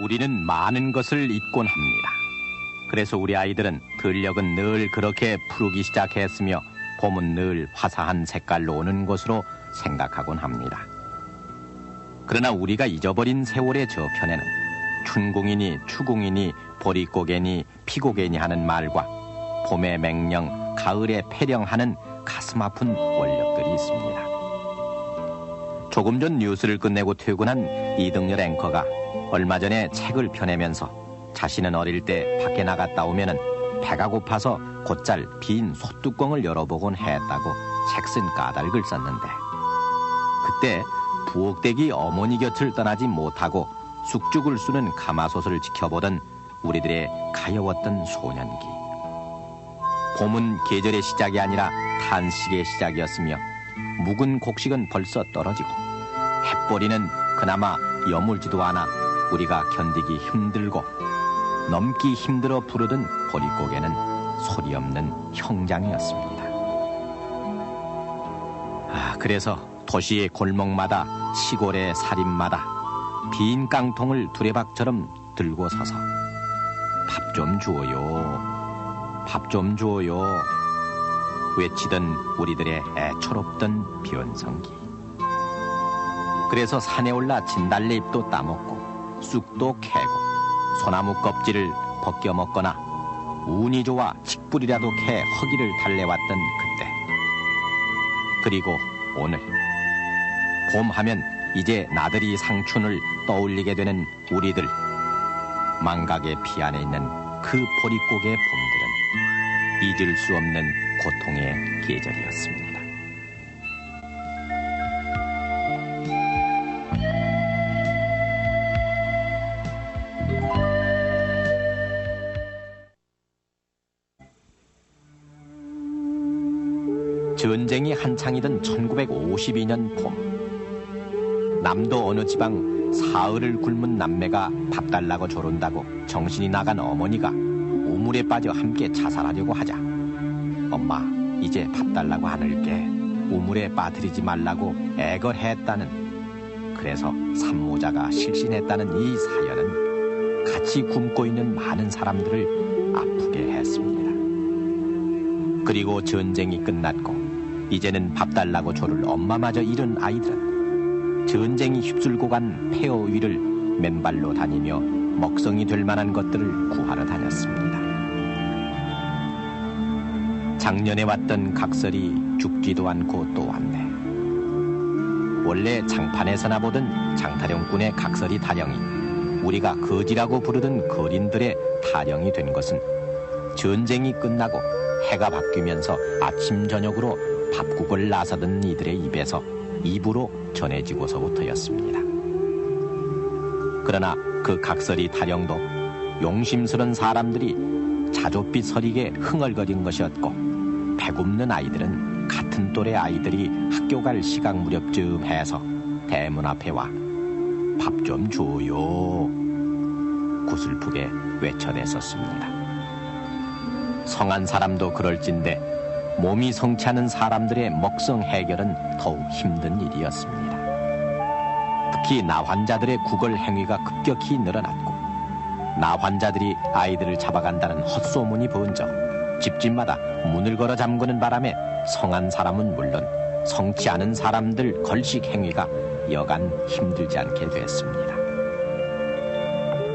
우리는 많은 것을 잊곤 합니다. 그래서 우리 아이들은 들녘은 늘 그렇게 푸르기 시작했으며 봄은 늘 화사한 색깔로 오는 것으로 생각하곤 합니다. 그러나 우리가 잊어버린 세월의 저편에는 춘궁이니 추궁이니 보릿고개니 피고개니 하는 말과 봄의 맹령, 가을의 폐령하는 가슴 아픈 원력들이 있습니다. 조금 전 뉴스를 끝내고 퇴근한 이등열 앵커가 얼마 전에 책을 펴내면서 자신은 어릴 때 밖에 나갔다 오면은 배가 고파서 곧잘 빈 소뚜껑을 열어보곤 했다고 책 쓴 까닭을 썼는데 그때 부엌댁이 어머니 곁을 떠나지 못하고 쑥죽을 쓰는 가마솥을 지켜보던 우리들의 가여웠던 소년기. 봄은 계절의 시작이 아니라 탄식의 시작이었으며 묵은 곡식은 벌써 떨어지고 햇벌이는 그나마 여물지도 않아 우리가 견디기 힘들고 넘기 힘들어 부르던 보릿고개는 소리 없는 형장이었습니다. 아, 그래서 도시의 골목마다 시골의 살인마다 빈 깡통을 두레박처럼 들고 서서 밥 좀 주어요. 밥 좀 주어요. 외치던 우리들의 애초롭던 변성기. 그래서 산에 올라 진달래잎도 따먹고 쑥도 캐고 소나무 껍질을 벗겨 먹거나 운이 좋아 칡뿌리라도 캐 허기를 달래왔던 그때. 그리고 오늘 봄 하면 이제 나들이 상춘을 떠올리게 되는 우리들 망각의 피 안에 있는 그 보릿고개 봄들은 잊을 수 없는 고통의 계절이었습니다. 전쟁이 한창이던 1952년 봄. 남도 어느 지방 사흘을 굶은 남매가 밥 달라고 조른다고 정신이 나간 어머니가 우물에 빠져 함께 자살하려고 하자. 엄마 이제 밥 달라고 하늘게. 우물에 빠뜨리지 말라고 애걸했다는. 그래서 산모자가 실신했다는 이 사연은 같이 굶고 있는 많은 사람들을 아프게 했습니다. 그리고 전쟁이 끝났고 이제는 밥 달라고 조를 엄마마저 잃은 아이들은 전쟁이 휩쓸고 간 폐허 위를 맨발로 다니며 먹성이 될 만한 것들을 구하러 다녔습니다. 작년에 왔던 각설이 죽지도 않고 또 왔네. 원래 장판에서나 보던 장타령군의 각설이 타령이 우리가 거지라고 부르던 거린들의 타령이 된 것은 전쟁이 끝나고 해가 바뀌면서 아침 저녁으로 밥국을 나서던 이들의 입에서 입으로 전해지고서부터였습니다. 그러나 그 각설이 타령도 용심스런 사람들이 자조빛 서리게 흥얼거린 것이었고 배굽는 아이들은 같은 또래 아이들이 학교 갈 시각 무렵쯤 해서 대문 앞에 와 밥 좀 줘요 구슬프게 외쳐댔었습니다. 성한 사람도 그럴진데 몸이 성취하는 사람들의 먹성 해결은 더욱 힘든 일이었습니다. 특히 나 환자들의 구걸 행위가 급격히 늘어났고 나 환자들이 아이들을 잡아간다는 헛소문이 번져 집집마다 문을 걸어 잠그는 바람에 성한 사람은 물론 성치 않은 사람들 걸식 행위가 여간 힘들지 않게 됐습니다.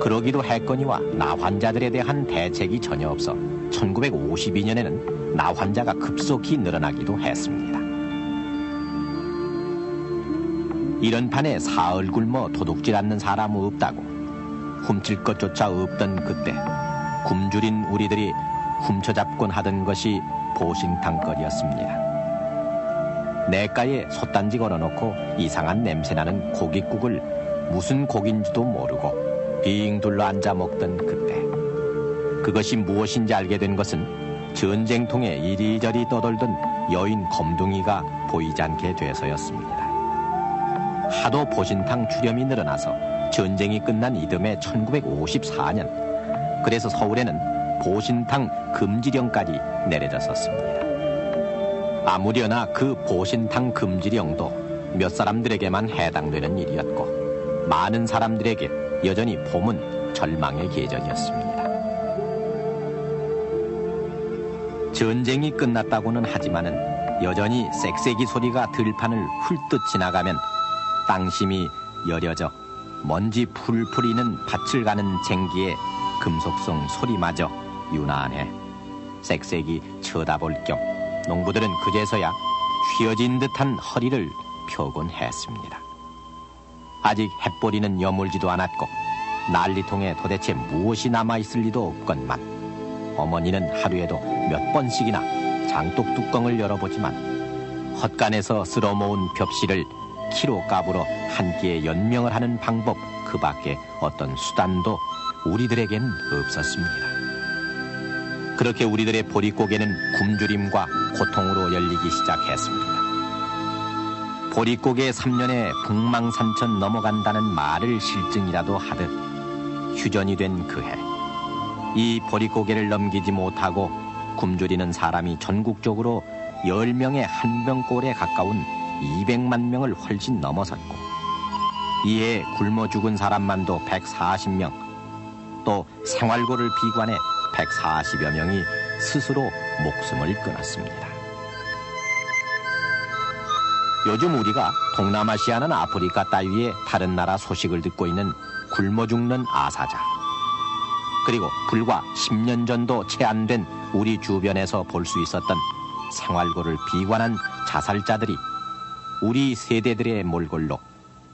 그러기도 했거니와 나 환자들에 대한 대책이 전혀 없어 1952년에는 나 환자가 급속히 늘어나기도 했습니다. 이런 판에 사흘 굶어 도둑질 않는 사람 없다고 훔칠 것조차 없던 그때 굶주린 우리들이 훔쳐잡곤 하던 것이 보신탕거리였습니다. 내가에 솥단지 걸어놓고 이상한 냄새나는 고깃국을 무슨 고기인지도 모르고 빙 둘러 앉아 먹던 그때 그것이 무엇인지 알게 된 것은 전쟁통에 이리저리 떠돌던 여인 검둥이가 보이지 않게 돼서였습니다. 하도 보신탕 출염이 늘어나서 전쟁이 끝난 이듬해 1954년 그래서 서울에는 보신탕 금지령까지 내려졌었습니다. 아무려나 그 보신탕 금지령도 몇 사람들에게만 해당되는 일이었고 많은 사람들에게 여전히 봄은 절망의 계절이었습니다. 전쟁이 끝났다고는 하지만은 여전히 쌕쌕이 소리가 들판을 훑듯 지나가면 땅심이 여려져 먼지 풀풀 이는 밭을 가는 쟁기의 금속성 소리마저 유난해 쌕쌕이 쳐다볼 겸 농부들은 그제서야 휘어진 듯한 허리를 펴곤 했습니다. 아직 햇보리는 여물지도 않았고 난리통에 도대체 무엇이 남아있을 리도 없건만 어머니는 하루에도 몇 번씩이나 장독 뚜껑을 열어보지만 헛간에서 쓸어모은 벽실을 키로 값으로 한 끼에 연명을 하는 방법 그 밖에 어떤 수단도 우리들에겐 없었습니다. 그렇게 우리들의 보릿고개는 굶주림과 고통으로 열리기 시작했습니다. 보릿고개 3년에 북망산천 넘어간다는 말을 실증이라도 하듯 휴전이 된 그 해. 이 보릿고개를 넘기지 못하고 굶주리는 사람이 전국적으로 10명의 한병골에 가까운 200만 명을 훨씬 넘어섰고 이에 굶어 죽은 사람만도 140명 또 생활고를 비관해 140여 명이 스스로 목숨을 끊었습니다. 요즘 우리가 동남아시아는 아프리카 따위의 다른 나라 소식을 듣고 있는 굶어 죽는 아사자. 그리고 불과 10년 전도 채 안 된 우리 주변에서 볼 수 있었던 생활고를 비관한 자살자들이 우리 세대들의 몰골로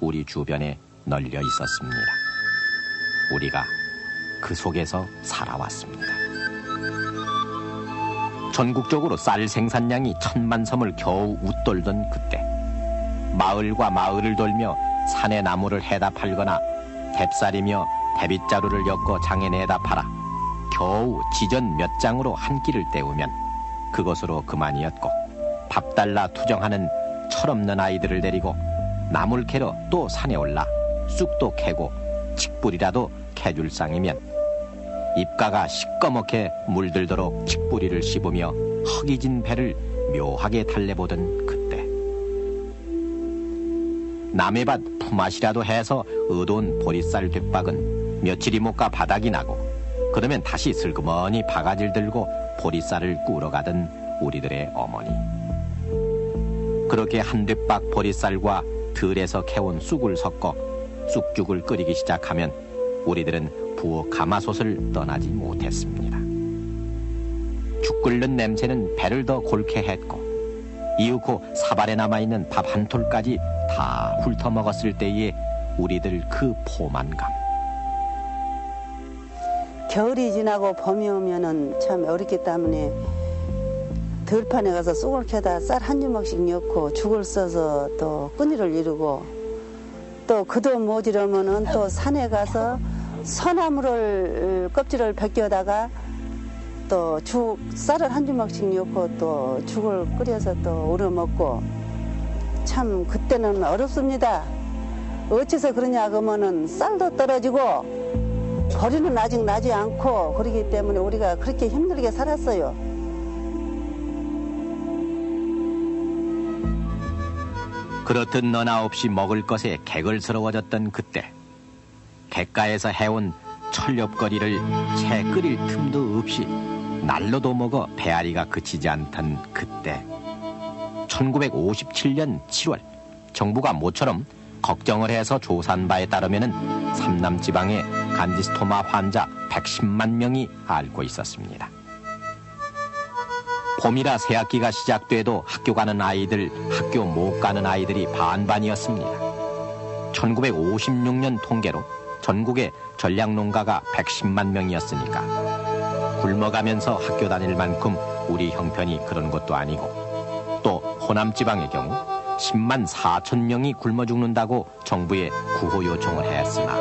우리 주변에 널려 있었습니다. 우리가 그 속에서 살아왔습니다. 전국적으로 쌀 생산량이 천만 섬을 겨우 웃돌던 그때 마을과 마을을 돌며 산의 나무를 해다 팔거나 뎁살이며 대빗자루를 엮어 장에 내다 팔아 겨우 지전 몇 장으로 한 끼를 때우면 그것으로 그만이었고 밥 달라 투정하는 철없는 아이들을 데리고 나물 캐러 또 산에 올라 쑥도 캐고 칡뿌리라도 캐줄 상이면 입가가 시꺼멓게 물들도록 칡뿌리를 씹으며 허기진 배를 묘하게 달래보던 그때. 남의 밭 품앗이라도 해서 얻어온 보리쌀 뒷박은 며칠이 못 가 바닥이 나고 그러면 다시 슬그머니 바가지를 들고 보리쌀을 꾸러 가던 우리들의 어머니 그렇게 한 뒷박 보리쌀과 들에서 캐온 쑥을 섞어 쑥죽을 끓이기 시작하면 우리들은 부엌 가마솥을 떠나지 못했습니다. 죽 끓는 냄새는 배를 더 골케 했고 이윽고 사발에 남아있는 밥 한 톨까지 다 훑어먹었을 때의 우리들 그 포만감. 겨울이 지나고 봄이 오면은 참 어렵기 때문에 들판에 가서 쑥을 캐다 쌀 한 주먹씩 넣고 죽을 써서 또 끈이를 이루고 또 그도 모지르면은 또 산에 가서 소나무를 껍질을 벗겨다가 또 죽 쌀을 한 주먹씩 넣고 또 죽을 끓여서 또 우려 먹고 참 그때는 어렵습니다. 어째서 그러냐 그러면은 쌀도 떨어지고 거리는 아직 나지 않고 그러기 때문에 우리가 그렇게 힘들게 살았어요. 그렇듯 너나 없이 먹을 것에 개걸스러워졌던 그때 객가에서 해온 철렵거리를 채 끓일 틈도 없이 날로도 먹어 배앓이가 그치지 않던 그때 1957년 7월 정부가 모처럼 걱정을 해서 조사한 바에 따르면 삼남 지방에 간지스토마 환자 110만 명이 앓고 있었습니다. 봄이라 새학기가 시작돼도 학교 가는 아이들, 학교 못 가는 아이들이 반반이었습니다. 1956년 통계로 전국의 전략농가가 110만 명이었으니까 굶어가면서 학교 다닐 만큼 우리 형편이 그런 것도 아니고 또 호남 지방의 경우 10만 4천 명이 굶어 죽는다고 정부에 구호 요청을 했으나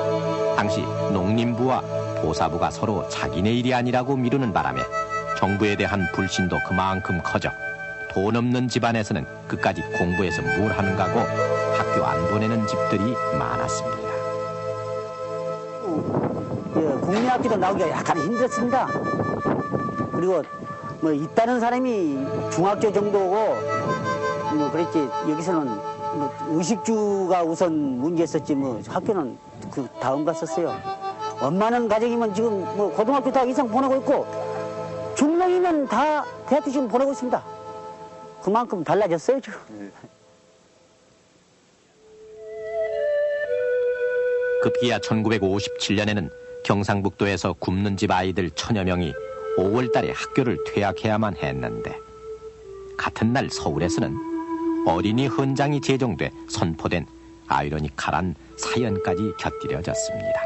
당시 농림부와 보사부가 서로 자기네 일이 아니라고 미루는 바람에 정부에 대한 불신도 그만큼 커져 돈 없는 집안에서는 끝까지 공부해서 뭘 하는가고 학교 안 보내는 집들이 많았습니다. 예, 국민학교도 나오기가 약간 힘들었습니다. 그리고 뭐 있다는 사람이 중학교 정도고 뭐 그랬지 여기서는 뭐 의식주가 우선 문제였었지 뭐 학교는 그 다음 갔었어요. 엄마는 가정이면 지금 뭐 고등학교 다 이상 보내고 있고 중명이면 다 대학교 지금 보내고 있습니다. 그만큼 달라졌어요 지금. 급기야 1957년에는 경상북도에서 굶는 집 아이들 천여 명이 5월 달에 학교를 퇴학해야만 했는데 같은 날 서울에서는 어린이 헌장이 제정돼 선포된 아이러니컬한 사연까지 곁들여졌습니다.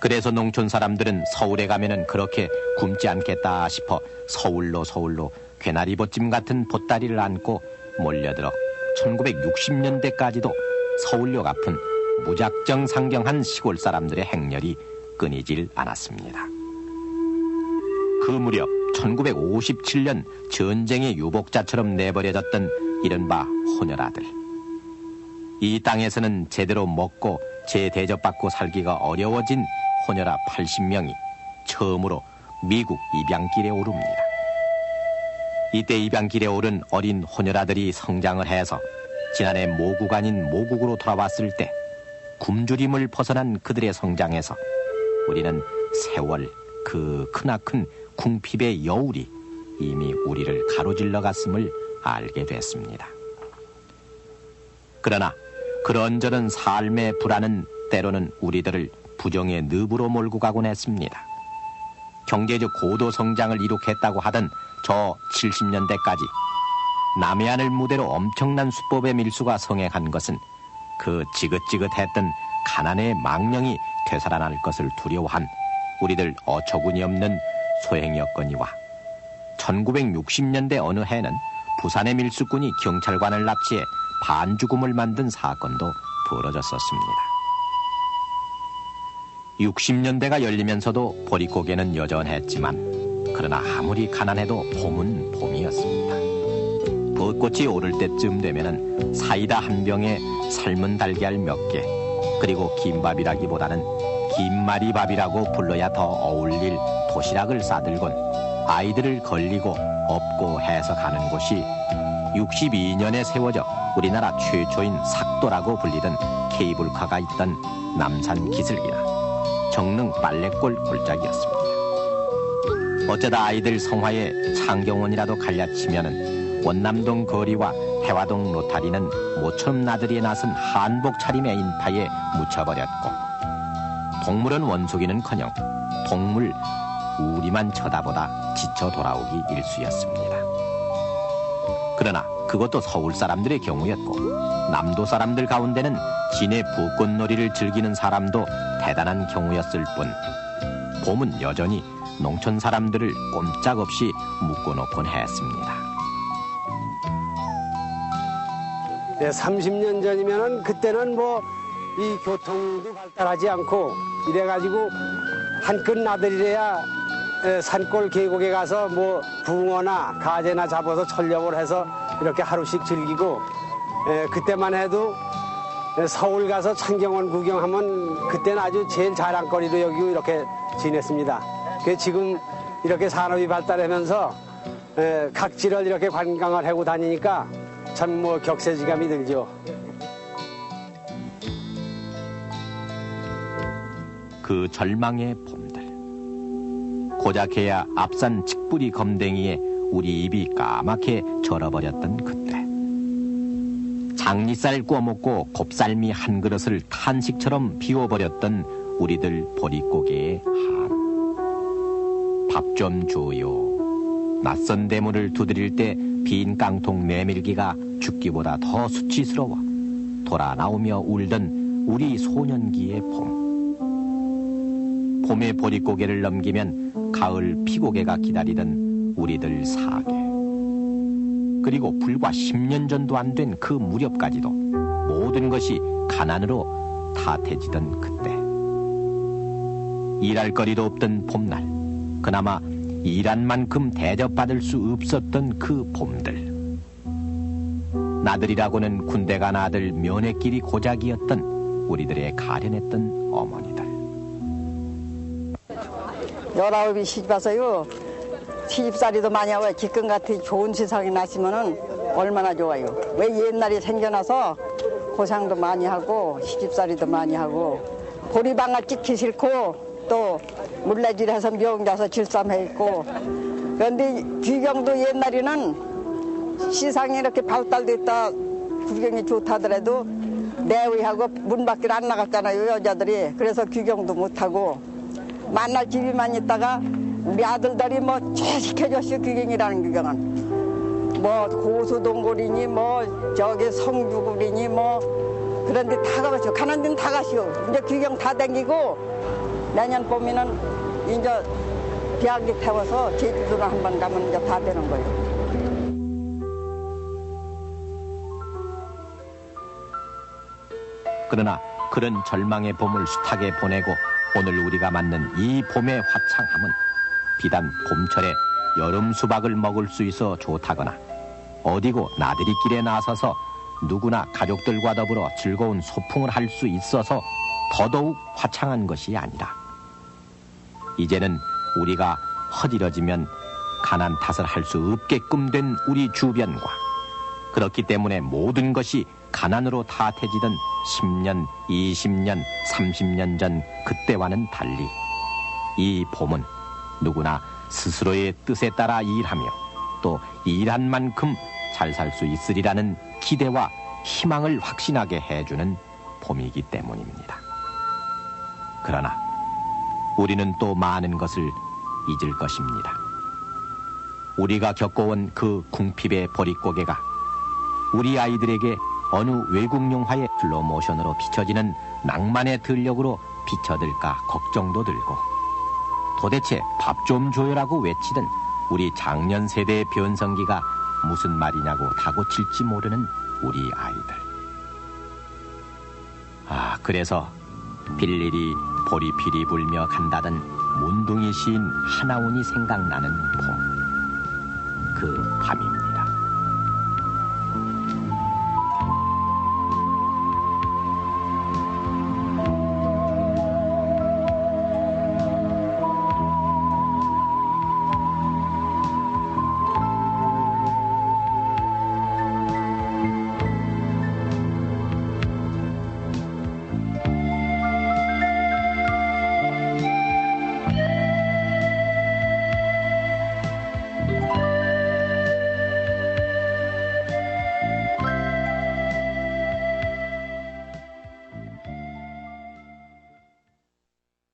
그래서 농촌 사람들은 서울에 가면은 그렇게 굶지 않겠다 싶어 서울로 서울로 괴나리 보찜 같은 보따리를 안고 몰려들어 1960년대까지도 서울역 앞은 무작정 상경한 시골 사람들의 행렬이 끊이질 않았습니다. 그 무렵 1957년 전쟁의 유복자처럼 내버려졌던 이른바 혼혈아들. 이 땅에서는 제대로 먹고 재대접받고 살기가 어려워진 혼혈아 80명이 처음으로 미국 입양길에 오릅니다. 이때 입양길에 오른 어린 혼혈아들이 성장을 해서 지난해 모국 아닌 모국으로 돌아왔을 때 굶주림을 벗어난 그들의 성장에서 우리는 세월 그 크나큰 궁핍의 여울이 이미 우리를 가로질러 갔음을 알게 됐습니다. 그러나 그런저런 삶의 불안은 때로는 우리들을 부정의 늪으로 몰고 가곤 했습니다. 경제적 고도 성장을 이룩했다고 하던 저 70년대까지 남해안을 무대로 엄청난 수법의 밀수가 성행한 것은 그 지긋지긋했던 가난의 망령이 되살아날 것을 두려워한 우리들 어처구니 없는 소행이었거니와 1960년대 어느 해는 부산의 밀수꾼이 경찰관을 납치해 반죽음을 만든 사건도 벌어졌었습니다. 60년대가 열리면서도 보릿고개는 여전했지만 그러나 아무리 가난해도 봄은 봄이었습니다. 벚꽃이 오를 때쯤 되면은 사이다 한 병에 삶은 달걀 몇 개, 그리고 김밥이라기보다는 김말이밥이라고 불러야 더 어울릴 도시락을 싸들곤 아이들을 걸리고 업고 해서 가는 곳이 62년에 세워져 우리나라 최초인 삭도라고 불리던 케이블카가 있던 남산 기슭이나 정릉 빨래골 골짜기였습니다. 어쩌다 아이들 성화에 창경원이라도 갈라치면은 원남동 거리와 해화동 로타리는 모처럼 나들이에 나선 한복 차림의 인파에 묻혀버렸고 동물원 원숭이는커녕 동물 우리만 쳐다보다 지쳐 돌아오기 일쑤였습니다. 그러나 그것도 서울 사람들의 경우였고 남도 사람들 가운데는 진해 벚꽃놀이를 즐기는 사람도 대단한 경우였을 뿐 봄은 여전히 농촌 사람들을 꼼짝없이 묶어놓곤 했습니다. 네, 30년 전이면은 그때는 뭐 이 교통도 발달하지 않고 이래가지고 한끗 나들이래야 에, 산골 계곡에 가서 뭐 붕어나 가재나 잡아서 철렵을 해서 이렇게 하루씩 즐기고 에, 그때만 해도 에, 서울 가서 창경원 구경하면 그때는 아주 제일 자랑거리로 여기고 이렇게 지냈습니다. 그 지금 이렇게 산업이 발달하면서 에, 각지를 이렇게 관광을 하고 다니니까 참 뭐 격세지감이 들죠. 그 절망의 봄들. 고작해야 앞산 칡뿌리 검댕이에 우리 입이 까맣게 절어버렸던 그때. 장리쌀 구워먹고 곱살미 한 그릇을 탄식처럼 비워버렸던 우리들 보릿고개의 한. 밥좀 줘요. 낯선 대문을 두드릴 때 빈 깡통 내밀기가 죽기보다 더 수치스러워 돌아 나오며 울던 우리 소년기의 봄. 봄의 보릿고개를 넘기면 가을 피고개가 기다리던 우리들 사계. 그리고 불과 10년 전도 안 된 그 무렵까지도 모든 것이 가난으로 타태지던 그때. 일할 거리도 없던 봄날. 그나마 일한 만큼 대접받을 수 없었던 그 봄들. 나들이라고는 군대 간 아들 면회길이 고작이었던 우리들의 가련했던 어머니들. 열아홉이 시집 와서요. 시집살이도 많이 하고 기껏 같은 좋은 세상에 나시면은 얼마나 좋아요. 왜 옛날이 생겨나서 고상도 많이 하고 시집살이도 많이 하고 보리방아 찍기 싫고 또 물레질해서 명자서 질삼해 있고 그런데 귀경도 옛날에는 시상이 이렇게 발달됐다 구경이 좋다더라도 내외하고 문 밖에 안 나갔잖아요 여자들이 그래서 귀경도 못하고 만날 집이만 있다가 우리 아들들이 뭐 최식해줬어요 귀경이라는 귀경은. 뭐 고수동굴이니 뭐 저기 성주굴이니 뭐 그런데 다 가봤죠 가는 데는 다 가시오. 이제 귀경 다 댕기고 내년 봄에는 이제 비행기 태워서 제주도를 한번 가면 이제 다 되는 거예요. 그러나 그런 절망의 봄을 숱하게 보내고 오늘 우리가 맞는 이 봄의 화창함은 비단 봄철에 여름 수박을 먹을 수 있어 좋다거나 어디고 나들이 길에 나서서 누구나 가족들과 더불어 즐거운 소풍을 할 수 있어서 더더욱 화창한 것이 아니라 이제는 우리가 허들어지면 가난 탓을 할 수 없게끔 된 우리 주변과 그렇기 때문에 모든 것이 가난으로 타태지던 10년, 20년, 30년 전 그때와는 달리 이 봄은 누구나 스스로의 뜻에 따라 일하며 또 일한 만큼 잘 살 수 있으리라는 기대와 희망을 확신하게 해주는 봄이기 때문입니다. 그러나 우리는 또 많은 것을 잊을 것입니다. 우리가 겪어온 그 궁핍의 보릿고개가 우리 아이들에게 어느 외국 영화의 슬로모션으로 비춰지는 낭만의 들력으로 비춰들까 걱정도 들고 도대체 밥 좀 줘요라고 외치던 우리 작년 세대의 변성기가 무슨 말이냐고 다고칠지 모르는 우리 아이들. 아, 그래서 빌일이 보리필이 불며 간다던 문둥이 시인 하나운이 생각나는 봄. 그 밤입니다.